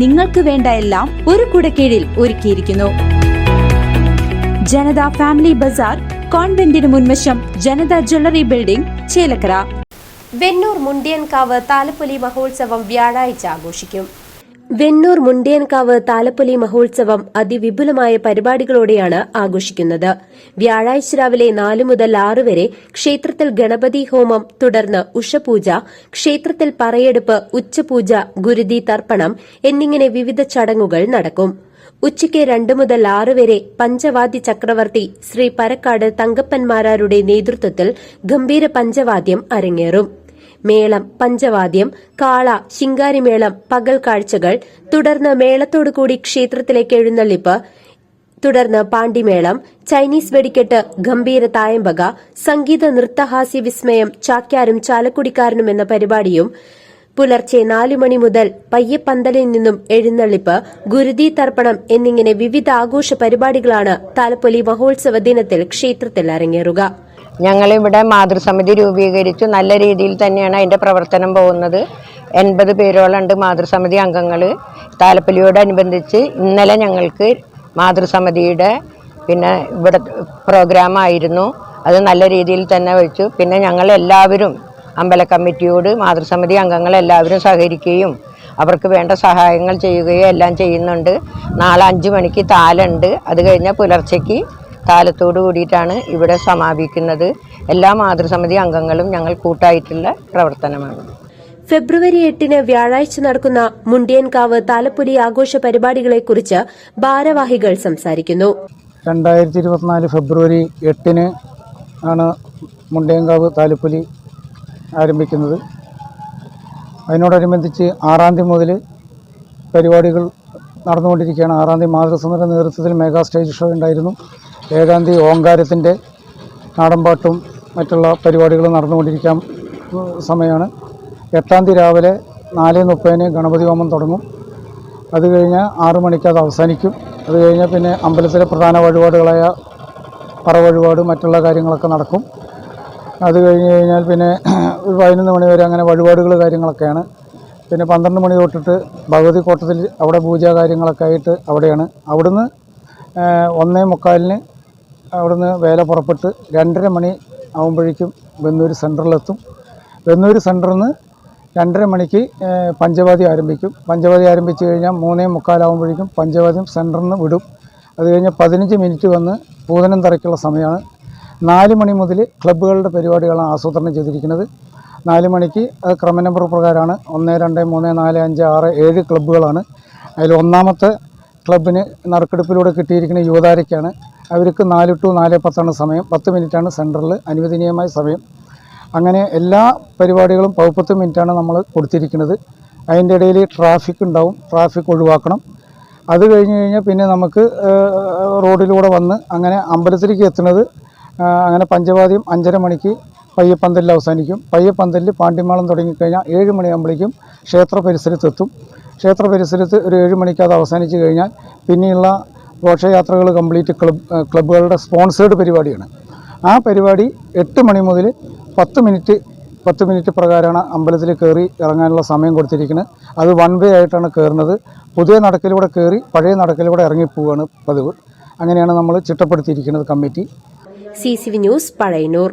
നിങ്ങൾക്ക് വേണ്ട എല്ലാം ഒരു കുടക്കീഴിൽ ഒരുക്കിയിരിക്കുന്നു. ജനത ഫാമിലി ബസാർ കോൺവെന്റിന് മുൻവശം ജനത ജ്വല്ലറി ബിൽഡിംഗ് ചേലക്കര. വെണ്ണൂർ മുണ്ടിയൻകാവ് താലപ്പൊലി മഹോത്സവം വ്യാഴാഴ്ച ആഘോഷിക്കും. വെണ്ണൂർ മുണ്ടിയൻകാവ് താലപ്പൊലി മഹോത്സവം അതിവിപുലമായ പരിപാടികളോടെയാണ് ആഘോഷിക്കുന്നത്. വ്യാഴാഴ്ച രാവിലെ നാലു മുതൽ ആറ് വരെ ക്ഷേത്രത്തിൽ ഗണപതി ഹോമം തുടർന്ന് ഉഷപൂജ ക്ഷേത്രത്തിൽ പറയെടുപ്പ് ഉച്ചപൂജ ഗുരുതി തർപ്പണം എന്നിങ്ങനെ വിവിധ ചടങ്ങുകൾ നടക്കും. ഉച്ചയ്ക്ക് രണ്ട് മുതൽ ആറ് വരെ പഞ്ചവാദ്യ ചക്രവർത്തി ശ്രീ പരക്കാട് തങ്കപ്പൻമാരാരുടെ നേതൃത്വത്തിൽ ഗംഭീര പഞ്ചവാദ്യം അരങ്ങേറും. മേളം പഞ്ചവാദ്യം കാള ശിങ്കാരിമേളം പകൽ കാഴ്ചകൾ തുടർന്ന് മേളത്തോടുകൂടി ക്ഷേത്രത്തിലേക്ക് എഴുന്നള്ളിപ്പ് തുടർന്ന് പാണ്ടിമേളം ചൈനീസ് വെടിക്കെട്ട് ഗംഭീര തായമ്പക സംഗീത നൃത്തഹാസ്യ വിസ്മയം ചാക്യാരും ചാലക്കുടിക്കാരനും എന്ന പരിപാടിയും പുലർച്ചെ നാലു മണി മുതൽ പയ്യപ്പന്തലിൽ നിന്നും എഴുന്നള്ളിപ്പ് ഗുരുതി തർപ്പണം എന്നിങ്ങനെ വിവിധ ആഘോഷ പരിപാടികളാണ് താലപ്പൊലി മഹോത്സവ ദിനത്തിൽ ക്ഷേത്രത്തിൽ അരങ്ങേറുക. ഞങ്ങളിവിടെ മാതൃസമിതി രൂപീകരിച്ചു. നല്ല രീതിയിൽ തന്നെയാണ് അതിന്റെ പ്രവർത്തനം പോകുന്നത്. എൺപത് പേരോളമുണ്ട് മാതൃസമിതി അംഗങ്ങൾ താലപ്പൊലിയോടനുബന്ധിച്ച് ഇന്നലെ ഞങ്ങൾക്ക് മാതൃസമിതിയുടെ പിന്നെ ഇവിടെ പ്രോഗ്രാമായിരുന്നു. അത് നല്ല രീതിയിൽ തന്നെ വെച്ചു. പിന്നെ ഞങ്ങൾ എല്ലാവരും അമ്പല കമ്മിറ്റിയോട് മാതൃസമിതി അംഗങ്ങൾ എല്ലാവരും സഹകരിക്കുകയും അവർക്ക് വേണ്ട സഹായങ്ങൾ ചെയ്യുകയും എല്ലാം ചെയ്യുന്നുണ്ട്. നാളെ അഞ്ച് മണിക്ക് താലുണ്ട്. അത് കഴിഞ്ഞാൽ പുലർച്ചയ്ക്ക് താലത്തോട് കൂടിയിട്ടാണ് ഇവിടെ സമാപിക്കുന്നത്. എല്ലാ മാതൃസമിതി അംഗങ്ങളും ഞങ്ങൾ കൂട്ടായിട്ടുള്ള പ്രവർത്തനമാണ്. ഫെബ്രുവരി എട്ടിന് വ്യാഴാഴ്ച നടക്കുന്ന മുണ്ടിയൻകാവ് താലപ്പൊലി ആഘോഷ പരിപാടികളെക്കുറിച്ച് ഭാരവാഹികൾ സംസാരിക്കുന്നു. രണ്ടായിരത്തി ഇരുപത്തിനാല് ഫെബ്രുവരി എട്ടിന് ആണ് മുണ്ടിയൻകാവ് താലപ്പൊലി ആരംഭിക്കുന്നത്. അതിനോടനുബന്ധിച്ച് ആറാം തീയതി മുതൽ പരിപാടികൾ നടന്നുകൊണ്ടിരിക്കുകയാണ്. ആറാം തീയതി മാതൃസമിതിയുടെ നേതൃത്വത്തിൽ മെഗാ സ്റ്റേജ് ഷോ ഉണ്ടായിരുന്നു. തീയതി ഓങ്കാരത്തിന്റെ നാടൻപാട്ടും മറ്റുള്ള പരിപാടികളും നടന്നുകൊണ്ടിരിക്കാൻ സമയമാണ്. എട്ടാം തീയതി രാവിലെ നാല് മുപ്പതിന് ഗണപതി ഹോമം തുടങ്ങും. അത് കഴിഞ്ഞ് ആറ് മണിക്ക് അത് അവസാനിക്കും. അത് കഴിഞ്ഞാൽ പിന്നെ അമ്പലത്തിലെ പ്രധാന വഴിപാടുകളായ പറ വഴിപാട് മറ്റുള്ള കാര്യങ്ങളൊക്കെ നടക്കും. അത് കഴിഞ്ഞ് കഴിഞ്ഞാൽ പിന്നെ ഒരു പതിനൊന്ന് മണി വരെ അങ്ങനെ വഴിപാടുകൾ കാര്യങ്ങളൊക്കെയാണ്. പിന്നെ പന്ത്രണ്ട് മണി തൊട്ടിട്ട് ഭഗവതി കോട്ടത്തിൽ അവിടെ പൂജ കാര്യങ്ങളൊക്കെ ആയിട്ട് അവിടെയാണ്. അവിടുന്ന് ഒന്നേ മുക്കാലിന് അവിടുന്ന് വേല പുറപ്പെട്ട് രണ്ടര മണി ആകുമ്പോഴേക്കും വെന്നൂർ സെന്ററിലെത്തും വെന്നൂർ സെന്ററിൽ നിന്ന് രണ്ടര മണിക്ക് പഞ്ചവാതി ആരംഭിക്കും. പഞ്ചവാദി ആരംഭിച്ചു കഴിഞ്ഞാൽ മൂന്നേ മുക്കാലാകുമ്പോഴേക്കും പഞ്ചവാദ്യം സെന്ററിൽ നിന്ന് വിടും. അത് കഴിഞ്ഞ് പതിനഞ്ച് മിനിറ്റ് വന്ന് പൂതനം തറയ്ക്കുള്ള സമയമാണ്. നാല് മണി മുതൽ ക്ലബ്ബുകളുടെ പരിപാടികളാണ് ആസൂത്രണം ചെയ്തിരിക്കുന്നത്. നാല് മണിക്ക് അത് ക്രമ നമ്പർ പ്രകാരമാണ്. ഒന്ന് രണ്ട് മൂന്ന് നാല് അഞ്ച് ആറ് ഏഴ് ക്ലബ്ബുകളാണ്. അതിൽ ഒന്നാമത്തെ ക്ലബിന് നറുക്കെടുപ്പിലൂടെ കിട്ടിയിരിക്കുന്ന യുവതാരയ്ക്കാണ് അവർക്ക് നാല് ടു നാല് പത്താണ് സമയം. പത്ത് മിനിറ്റാണ് സെന്ററിൽ അനുവദനീയമായ സമയം. അങ്ങനെ എല്ലാ പരിപാടികളും പതിപ്പത്ത് മിനിറ്റാണ് നമ്മൾ കൊടുത്തിരിക്കുന്നത്. അതിന്റെ ഇടയിൽ ട്രാഫിക് ഉണ്ടാവും. ട്രാഫിക് ഒഴിവാക്കണം. അത് കഴിഞ്ഞ് കഴിഞ്ഞാൽ പിന്നെ നമുക്ക് റോഡിലൂടെ വന്ന് അങ്ങനെ അമ്പലത്തിലേക്ക് എത്തുന്നത് അങ്ങനെ പഞ്ചവാദ്യം അഞ്ചര മണിക്ക് പയ്യപ്പന്തലിൽ അവസാനിക്കും. പയ്യപ്പന്തലിൽ പാണ്ടിമാളം തുടങ്ങിക്കഴിഞ്ഞാൽ ഏഴ് മണിയാകുമ്പോഴേക്കും ക്ഷേത്ര പരിസരത്തെത്തും. ക്ഷേത്ര പരിസരത്ത് ഒരു ഏഴ് മണിക്ക് അത് അവസാനിച്ച് കഴിഞ്ഞാൽ പിന്നെയുള്ള ഘോഷയാത്രകൾ കംപ്ലീറ്റ് ക്ലബ് ക്ലബ്ബുകളുടെ സ്പോൺസേഡ് പരിപാടിയാണ്. ആ പരിപാടി എട്ട് മണി മുതൽ പത്ത് മിനിറ്റ് പത്ത് മിനിറ്റ് പ്രകാരമാണ് അമ്പലത്തിൽ കയറി ഇറങ്ങാനുള്ള സമയം കൊടുത്തിരിക്കുന്നത്. അത് വൺ വേ ആയിട്ടാണ് കയറുന്നത്. പുതിയ നടക്കിലൂടെ കയറി പഴയ നടക്കിലൂടെ ഇറങ്ങിപ്പോവുകയാണ് പതിവ്. അങ്ങനെയാണ് നമ്മൾ ചിട്ടപ്പെടുത്തിയിരിക്കുന്നത് committee. C C V news Pazhayannur.